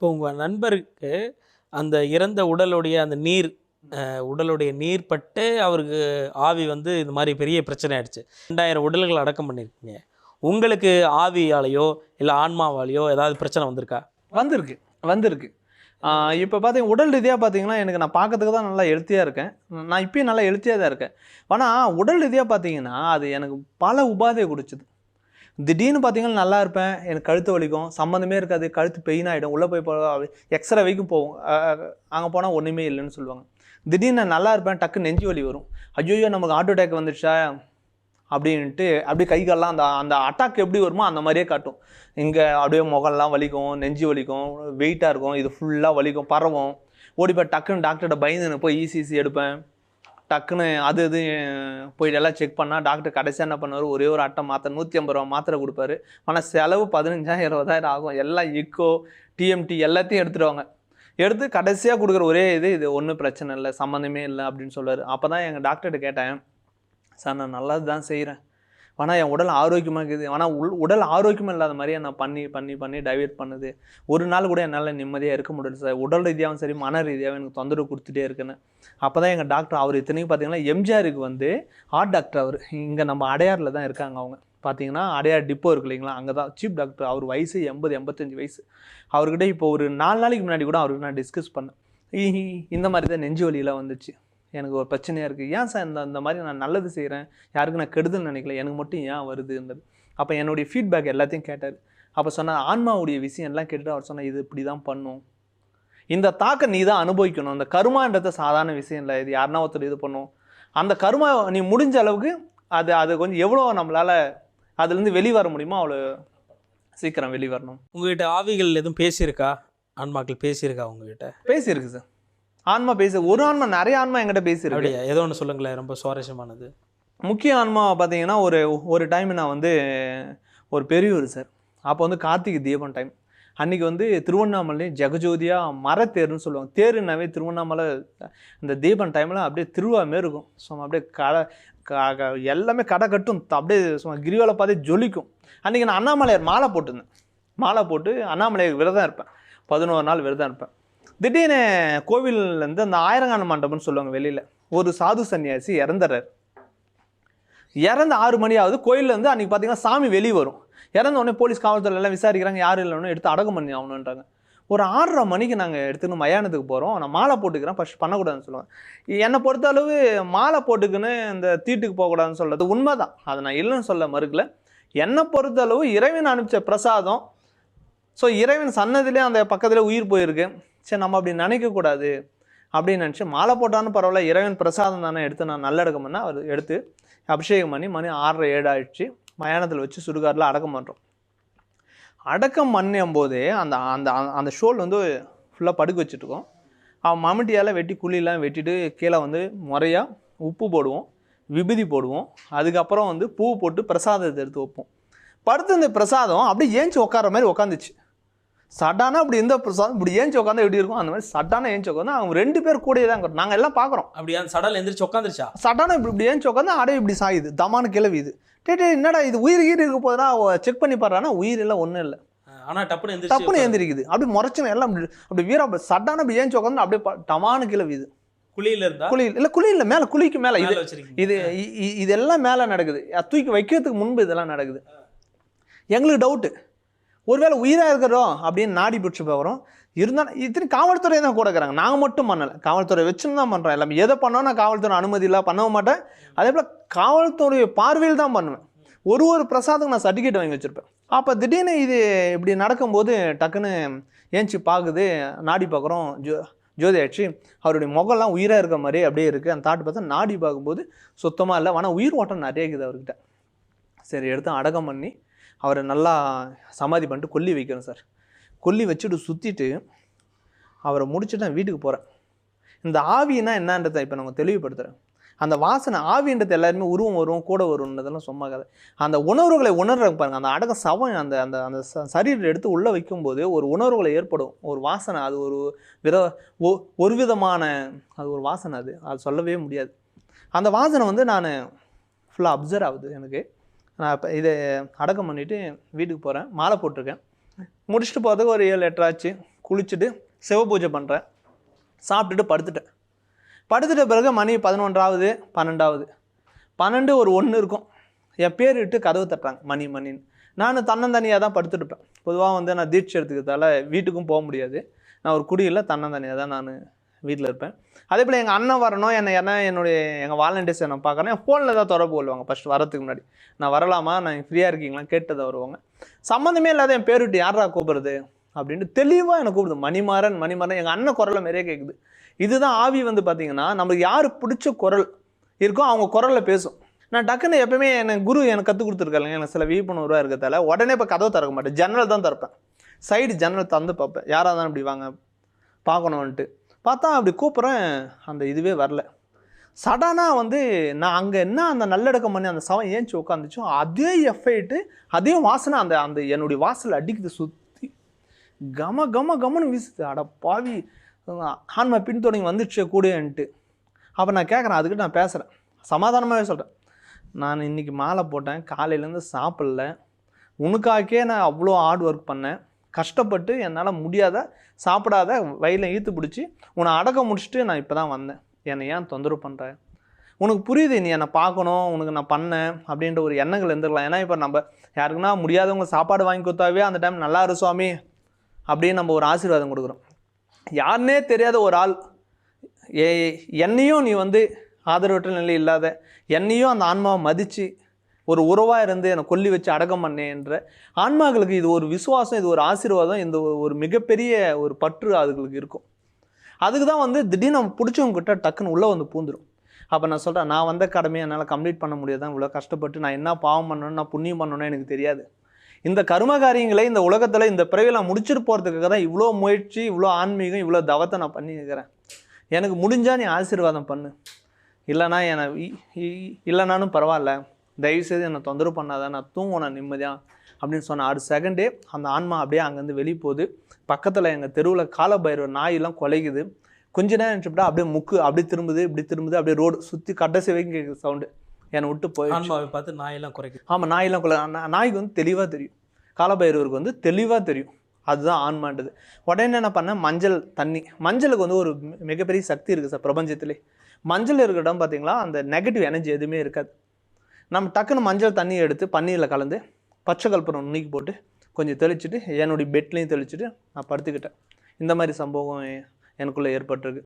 இப்போ உங்கள் நண்பருக்கு அந்த இறந்த உடலுடைய அந்த நீர் உடலுடைய நீர் பட்டு அவருக்கு ஆவி வந்து இது மாதிரி பெரிய பிரச்சனை ஆயிடுச்சு. ரெண்டாயிரம் உடல்கள் அடக்கம் பண்ணியிருக்கீங்க உங்களுக்கு ஆவியாலேயோ இல்லை ஆன்மாவாலேயோ ஏதாவது பிரச்சனை வந்திருக்கா? வந்திருக்கு வந்திருக்கு. இப்போ பார்த்தீங்க உடல் ரீதியாக பார்த்தீங்கன்னா எனக்கு நான் பார்க்கறதுக்கு தான் நல்லா எழுத்தியாக இருக்கேன். நான் இப்பயும் நல்லா எழுத்தியாக தான் இருக்கேன். ஆனால் உடல் ரீதியாக பார்த்தீங்கன்னா அது எனக்கு பல உபாதையை கொடுச்சுது திடீர்னு பார்த்தீங்கன்னா நல்லா இருப்பேன். எனக்கு கழுத்து வலிக்கும். சம்மந்தமே இருக்காது. கழுத்து பெயின் ஆகிடும் உள்ளே போய் எக்ஸ்ரே வரைக்கும் போகும். அங்கே போனால் ஒன்றுமே இல்லைன்னு சொல்லுவாங்க. திடீர்னு நான் நல்லா இருப்பேன். டக்கு நெஞ்சு வலி வரும். ஐயோ நமக்கு ஹார்ட் அட்டாக் வந்துடுச்சா அப்படின்ட்டு அப்படியே கை கால்லாம் அந்த அந்த அட்டாக் எப்படி வருமோ அந்த மாதிரியே காட்டும். இங்கே அப்படியே முகம்லாம் வலிக்கும். நெஞ்சு வலிக்கும். வெயிட்டாக இருக்கும். இது ஃபுல்லாக வலிக்கும். பரவும். ஓடி போய் டக்குன்னு டாக்டர்கிட்ட பயந்து போய் ஈசிசி எடுப்பேன். டக்குன்னு அது இது போயிட்டு எல்லாம் செக் பண்ணால் டாக்டர் கடைசியாக என்ன பண்ணுவார்? ஒரே ஒரு அட்டை மாத்திரை நூற்றி ஐம்பது ரூபா மாத்திரை கொடுப்பாரு. ஆனால் செலவு பதினஞ்சாயிரம் இருபதாயிரம் ஆகும். எல்லாம் இக்கோ டிஎம்டி எல்லாத்தையும் எடுத்துடுவாங்க. எடுத்து கடைசியாக கொடுக்குற ஒரே இது இது ஒன்றும் பிரச்சனை இல்லை சம்மந்தமே இல்லை அப்படின்னு சொல்லுவார். அப்போ தான் எங்கள் டாக்டர்கிட்ட கேட்டேன் சார் நான் நல்லது தான் செய்கிறேன் ஆனால் என் உடல் ஆரோக்கியமாக இருக்குது. ஆனால் உள் உடல் ஆரோக்கியமாக இல்லாத மாதிரியே நான் பண்ணி பண்ணி பண்ணி டைவெர்ட் பண்ணுது. ஒரு நாள் கூட என்னால் நிம்மதியாக இருக்க முடியல சார் உடல் ரீதியாகவும் சரி மன ரீதியாகவும் எனக்கு தொந்தரவு கொடுத்துட்டே இருக்குன்னு. அப்போ தான் எங்கள் டாக்டர் அவர் இத்தனைக்கும் பார்த்தீங்கன்னா எம்ஜிஆருக்கு வந்து ஹார்ட் டாக்டர் அவர். இங்கே நம்ம அடையாரில் தான் இருக்காங்க அவங்க. பார்த்தீங்கன்னா அடையார் டிப்போ இருக்கு இல்லைங்களா? அங்கே தான் சீப் டாக்டர் அவர் வயசு எண்பது எண்பத்தஞ்சு வயசு. அவர்கிட்ட இப்போ ஒரு நாலு நாளைக்கு முன்னாடி கூட அவருக்கு நான் டிஸ்கஸ் பண்ணேன். இந்த மாதிரி தான் நெஞ்சு வலியெல்லாம் வந்துச்சு. எனக்கு ஒரு பிரச்சனையாக இருக்குது ஏன் சார் இந்த இந்த மாதிரி நான் நல்லது செய்கிறேன் யாருக்கு நான் கெடுதல் நினைக்கல? எனக்கு மட்டும் ஏன் வருதுன்றது அப்போ என்னுடைய ஃபீட்பேக் எல்லாத்தையும் கேட்டார். அப்போ சொன்னார் ஆன்மாவுடைய விஷயம் எல்லாம் கேட்டுட்டு அவர் சொன்னார் இது இப்படி தான் பண்ணும். இந்த தாக்கம் நீ தான் அனுபவிக்கணும். இந்த கருமான்றது சாதாரண விஷயம் இல்லை. இது யாருன்னா ஒருத்தர் இது பண்ணும். அந்த கருமா நீ முடிஞ்ச அளவுக்கு அது அது கொஞ்சம் எவ்வளோ நம்மளால் அதுலேருந்து வெளி வர முடியுமோ அவ்வளோ சீக்கிரம் வெளி வரணும் உங்ககிட்ட ஆவிகள் எதுவும் பேசியிருக்கா? ஆன்மாக்கள் பேசியிருக்கா உங்ககிட்ட? பேசியிருக்கு சார். ஆன்மா பேசு ஒரு ஆன்மா நிறைய ஆன்மா என்கிட்ட அப்படியா? ஏதோ ஒன்று சொல்லுங்களேன் ரொம்ப சுவாரஸ்யமானது. முக்கிய ஆன்மா பார்த்தீங்கன்னா ஒரு ஒரு டைம் நான் வந்து ஒரு பெரியவர் சார் அப்போ வந்து கார்த்திகை தீபம் டைம் அன்றைக்கி வந்து திருவண்ணாமலை ஜெகஜோதியா மரத்தேர்னு சொல்லுவாங்க. தேருனாவே திருவண்ணாமலை இந்த தீபம் டைமில் அப்படியே திருவா மாரி இருக்கும். சும்மா அப்படியே கடை எல்லாமே கடை கட்டும். அப்படியே சும்மா கிரிவலை பார்த்து ஜொலிக்கும். அன்றைக்கி நான் அண்ணாமலையார் மாலை போட்டிருந்தேன். மாலை போட்டு அண்ணாமலையார் விரதம் இருப்பேன். பதினோரு நாள் விரதம் இருப்பேன். திடீர்னு கோவில்லேருந்து அந்த ஆயிரங்கான மண்டபம்னு சொல்லுவாங்க வெளியில் ஒரு சாது சன்னியாசி இறந்துறாரு. இறந்து ஆறு மணி ஆகுது இருந்து அன்றைக்கி பார்த்தீங்கன்னா சாமி வெளியே வரும். இறந்த உடனே போலீஸ் காவல்துறை எல்லாம் விசாரிக்கிறாங்க யாரும் இல்லைன்னு எடுத்து அடக்கம் பண்ணி ஆகணுன்றாங்க. ஒரு ஆறரை மணிக்கு நாங்கள் எடுத்துன்னு மயானத்துக்கு போகிறோம் நான் மாலை போட்டுக்கிறேன் ஃபஸ்ட் பண்ணக்கூடாதுன்னு சொல்லுவேன் என்னை பொறுத்த அளவு மாலை போட்டுக்குன்னு இந்த தீட்டுக்கு போகக்கூடாதுன்னு சொல்கிறது உண்மை தான் அதை நான் இல்லைன்னு சொல்ல மறுக்கல. என்னை பொறுத்த அளவு இறைவன் அனுப்பிச்ச பிரசாதம் ஸோ இறைவன் சன்னதிலே அந்த பக்கத்தில் உயிர் போயிருக்கு. சரி நம்ம அப்படி நினைக்கக்கூடாது அப்படின்னு நினச்சி மாலை போட்டாலும் பரவாயில்ல இறைவன் பிரசாதம் தானே எடுத்து நான் நல்லடக்கம் பண்ணால் அவர் எடுத்து அபிஷேகம் பண்ணி மணி ஆறரை ஏழு ஆயிடுச்சு மயானத்தில் வச்சு சுடுகாட்டில் அடக்கம் பண்ணுறோம் அடக்கம் பண்ணும் போதே அந்த அந்த அந்த ஷோல் வந்து ஃபுல்லாக படுக்க வச்சுட்ருக்கோம் அவன் மம்முட்டியால் வெட்டி குழியெல்லாம் வெட்டிட்டு கீழே வந்து முறையாக உப்பு போடுவோம் விபூதி போடுவோம். அதுக்கப்புறம் வந்து பூ போட்டு பிரசாதத்தை எடுத்து வைப்போம். படுத்து இந்த பிரசாதம் அப்படியே ஏஞ்சி உட்கார மாதிரி உட்காந்துச்சு. சடானா அப்படி எந்த பிரசாதம் இப்படி ஏஞ்சி உட்காந்தா எப்படி இருக்கும்? அந்த மாதிரி சடானா ஏஞ்சி உட்காந்து அவங்க ரெண்டு பேர் கூடயே தான் இருக்கிறோம் நாங்கள் எல்லாம் பார்க்குறோம் அப்படி அந்த சடல் எந்திரிச்சு உட்காந்துருச்சா சட்டான இப்படி இப்படி ஏஞ்சி உட்காந்து அடைய இப்படி சாயுது. தமானு கிளவிது டே டே என்னடா இது? உயிர் கீர் இருக்க போதுனா செக் பண்ணி பாடுறானா உயிர் இல்லை ஒன்றும் இல்லை. ஆனா டப்புன்னு எந்திரிச்சு டப்புன்னு ஏந்திரிக்குது அப்படி முறைச்சுன்னு எல்லாம் அப்படி வீரா சட்டான அப்படி ஏஞ்சி உட்காந்து அப்படியே டமானு கிளவிது குழியில இருந்தா? குழி இல்லை குழி இல்லை. மேலே குழிக்கு மேலே. இது இது இதெல்லாம் மேலே நடக்குது. தூக்கி வைக்கிறதுக்கு முன்பு இதெல்லாம் நடக்குது. எங்களுக்கு டவுட்டு ஒருவேளை உயிராக இருக்கிறோம் அப்படின்னு நாடி பிடிச்சி போகிறோம். இருந்தாலும் இத்தனை காவல்துறை தான் கூட இருக்கிறாங்க. நாங்கள் மட்டும் பண்ணலை. காவல்துறை வச்சுன்னு தான் பண்ணுறோம் எல்லாமே எதை பண்ணோம் நான் காவல்துறை அனுமதி இல்லை பண்ணவும் மாட்டேன். அதே போல் காவல்துறை பார்வையில் தான் பண்ணுவேன். ஒரு ஒரு பிரசாதம் நான் சர்டிஃபிகேட் வாங்கி வச்சுருப்பேன். அப்போ திடீர்னு இது இப்படி நடக்கும்போது டக்குன்னு ஏஞ்சி பார்க்குது நாடி பார்க்குறோம் ஜோ ஜோதி ஆச்சு அவருடைய முகம்லாம் உயிராக இருக்க மாதிரி அப்படியே இருக்குது அந்த தாட்டு பார்த்தா நாடி பார்க்கும்போது சுத்தமாக இல்லை. ஆனால் உயிர் ஓட்டம் நிறைய இருக்குது அவர்கிட்ட. சரி எடுத்து அடக்கம் பண்ணி அவரை நல்லா சமாதி பண்ணிட்டு கொல்லி வைக்கணும் சார். கொல்லி வச்சுட்டு சுற்றிட்டு அவரை முடிச்சுட்டு நான் வீட்டுக்கு போகிறேன் இந்த ஆவின்னா என்னன்றதை இப்போ நம்ம தெளிவுபடுத்துகிறேன் அந்த வாசனை ஆவின்றது எல்லாருமே உருவம் வரும் கூட வரும்ன்றதெல்லாம் சும்மா கதை. அந்த உணர்வுகளை உணர்றாங்க பாருங்கள் அந்த அடக்க சவம் அந்த அந்த அந்த ச- சரீரத்தை எடுத்து உள்ளே வைக்கும்போது ஒரு உணர்வுகளை ஏற்படும். ஒரு வாசனை அது ஒரு வித ஒரு விதமான அது ஒரு வாசனை அது. அது சொல்லவே முடியாது. அந்த வாசனை வந்து நான் ஃபுல்லாக அப்சர்வ் ஆகுது எனக்கு. நான் இப்போ இதை அடக்கம் பண்ணிவிட்டு வீட்டுக்கு போகிறேன் மாலை போட்டிருக்கேன். முடிச்சுட்டு போகிறதுக்கு ஒரு ஏழு எட்டு ஆச்சு. குளிச்சுட்டு சிவ பூஜை பண்ணுறேன் சாப்பிட்டுட்டு படுத்துட்டேன். படுத்துட்ட பிறகு மணி பதினொன்றாவது பன்னெண்டாவது. பன்னெண்டு ஒரு ஒன்று இருக்கும். என் பேர் இட்டு கதவு தட்டுறாங்க. மணி மணின்னு. நான் தன்னந்தனியாக தான் படுத்துட்டுப்பேன் பொதுவாக வந்து நான் தீட்சை எடுத்துக்கிறதால வீட்டுக்கும் போக முடியாது. நான் ஒரு குடியில் தன்னந்தனியாக தான் நான் வீட்டில் இருப்பேன். அதே போல் எங்கள் அண்ணன் வரணும் என்னை என்ன என்னுடைய எங்கள் வாலண்டியர்ஸ் என்னை பார்க்குறேன் என் ஃபோனில் தான் தொடர்பு கொள்வாங்க. ஃபஸ்ட் வரதுக்கு முன்னாடி. நான் வரலாமா? நான் ஃப்ரீயாக இருக்கீங்களா? கேட்டதை வருவாங்க. சம்மந்தமே இல்லாத என் பேர் விட்டு யாரா கூப்பிடுறது? அப்படின்ட்டு தெளிவாக எனக்கு கூப்பிடுது. மணிமாறன் மணிமாறன் எங்கள் அண்ணன் குரலை மாரியே கேட்குது இதுதான் ஆவி வந்து பார்த்தீங்கன்னா நமக்கு யார் பிடிச்ச குரல் இருக்கோ அவங்க குரலில் பேசும். நான் டக்குன்னு எப்பவுமே எனக்கு குரு எனக்கு கற்றுக் கொடுத்துருக்காங்க எனக்கு சில விழிப்புணர்வாக இருக்கிறதால உடனே இப்போ கதவை திறக்க மாட்டேன். ஜன்னல் தான் திறப்பேன். சைடு ஜன்னல் தந்து பார்ப்பேன். யாராக தான் இப்படி வாங்க பார்க்கணுன்ட்டு பார்த்தா அப்படி கூப்பிட்றேன். அந்த இதுவே வரல. சடனாக வந்து நான் அங்கே என்ன அந்த நல்லடக்கம் பண்ணி அந்த சவம் ஏஞ்சி உட்காந்துச்சோ அதே எஃபெக்ட்டு அதே வாசனை அந்த அந்த என்னுடைய வாசல் அடிக்குது சுற்றி கம கம கமன்னு வீசுது. அட பாவி. ஆன்மா பின்தொடங்கி வந்துடுச்சு கூடன்ட்டு. அப்போ நான் கேட்குறேன் அதுக்கிட்ட நான் பேசுகிறேன் சமாதானமாகவே சொல்கிறேன் நான் இன்னைக்கு மாலை போட்டேன் காலையிலேருந்து சாப்பிடல. உனக்காக்கே நான் அவ்வளோ ஹார்ட் ஒர்க் பண்ணேன். கஷ்டப்பட்டு என்னால் முடியாத சாப்பிடாத வயலில் இழுத்து பிடிச்சி உன்னை அடக்க முடிச்சுட்டு நான் இப்போ தான் வந்தேன். என்னை ஏன் தொந்தரவு பண்ணுற உனக்கு புரியுது நீ என்னை பார்க்கணும் உனக்கு நான் பண்ணேன் அப்படின்ற ஒரு எண்ணங்கள் இருந்துக்கலாம் ஏன்னா இப்போ நம்ம யாருக்குன்னா முடியாதவங்க சாப்பாடு வாங்கி கொடுத்தாவே அந்த டைம் நல்லா இரு சுவாமி அப்படின்னு நம்ம ஒரு ஆசீர்வாதம் கொடுக்குறோம். யாருன்னே தெரியாத ஒரு ஆள் ஏ என்னையும் நீ வந்து ஆதரவற்ற நிலை இல்லாத என்னையும் அந்த ஆன்மாவை மதித்து ஒரு உறவாக இருந்து என்னை கொல்லி வச்சு அடக்கம் பண்ணேன்ற ஆன்மாக்களுக்கு இது ஒரு விசுவாசம் இது ஒரு ஆசீர்வாதம் இந்த ஒரு- மிகப்பெரிய ஒரு பற்று அதுகளுக்கு இருக்கும். அதுக்கு தான் வந்து திடீர்னு நம்ம பிடிச்சவங்க கிட்ட டக்குன்னு உள்ளே வந்து பூந்துடும் அப்போ நான் சொல்கிறேன் நான் வந்த கடமையை என்னால் கம்ப்ளீட் பண்ண முடியாது இவ்வளோ கஷ்டப்பட்டு நான் என்ன பாவம் பண்ணணும் நான் புண்ணியம் பண்ணணும்னு எனக்கு தெரியாது. இந்த கர்ம காரியங்களை இந்த உலகத்தில் இந்த பிறவியில் நான் முடிச்சிட்டு போகிறதுக்காக தான் இவ்வளோ முயற்சி இவ்வளோ ஆன்மீகம் இவ்வளோ தவத்தை நான் பண்ணியிருக்கிறேன். எனக்கு முடிஞ்சால் நீ ஆசீர்வாதம் பண்ணு. இல்லைனா என்னை இ- இ- இல்லைனாலும் பரவாயில்ல. தயவுசெய்து என்னை தொந்தரவு பண்ணாத நான் தூங்கணும் நிம்மதியாக அப்படின்னு சொன்ன அடுத்த செகண்டே அந்த ஆன்மா அப்படியே அங்கேருந்து வெளியே போகுது. பக்கத்தில் எங்கள் தெருவில் காலபைரவர் நாயெல்லாம் குலைக்குது கொஞ்ச நேரம் நினச்சிப்பா அப்படியே முக்கு அப்படியே திரும்புது இப்படி திரும்புது அப்படியே ரோடு சுற்றி கடைசி வரைக்கும் கேட்குது சவுண்டு என்னை விட்டு போய் ஆன்மாவை பார்த்து நாயெல்லாம் குறைக்குது. ஆமாம் நாயெல்லாம் நா- நாய்க்கு வந்து தெளிவாக தெரியும். காலபைரவருக்கு வந்து தெளிவாக தெரியும். அதுதான் ஆன்மான்றது. உடனே என்ன பண்ணேன் மஞ்சள் தண்ணி. மஞ்சளுக்கு வந்து ஒரு மிகப்பெரிய சக்தி இருக்குது சார் பிரபஞ்சத்திலே. மஞ்சள் இருக்கிற இடம் பார்த்தீங்களா அந்த நெகட்டிவ் எனர்ஜி எதுவுமே இருக்காது. நம்ம டக்குன்னு மஞ்சள் தண்ணி எடுத்து பன்னீரில் கலந்து பச்சை கற்பூரம் நுணுக்கி போட்டு கொஞ்சம் தெளிச்சுட்டு என்னுடைய பெட்லேயும் தெளிச்சுட்டு நான் படுத்துக்கிட்டேன். இந்த மாதிரி சம்பவம் எனக்குள்ளே ஏற்பட்டிருக்கு.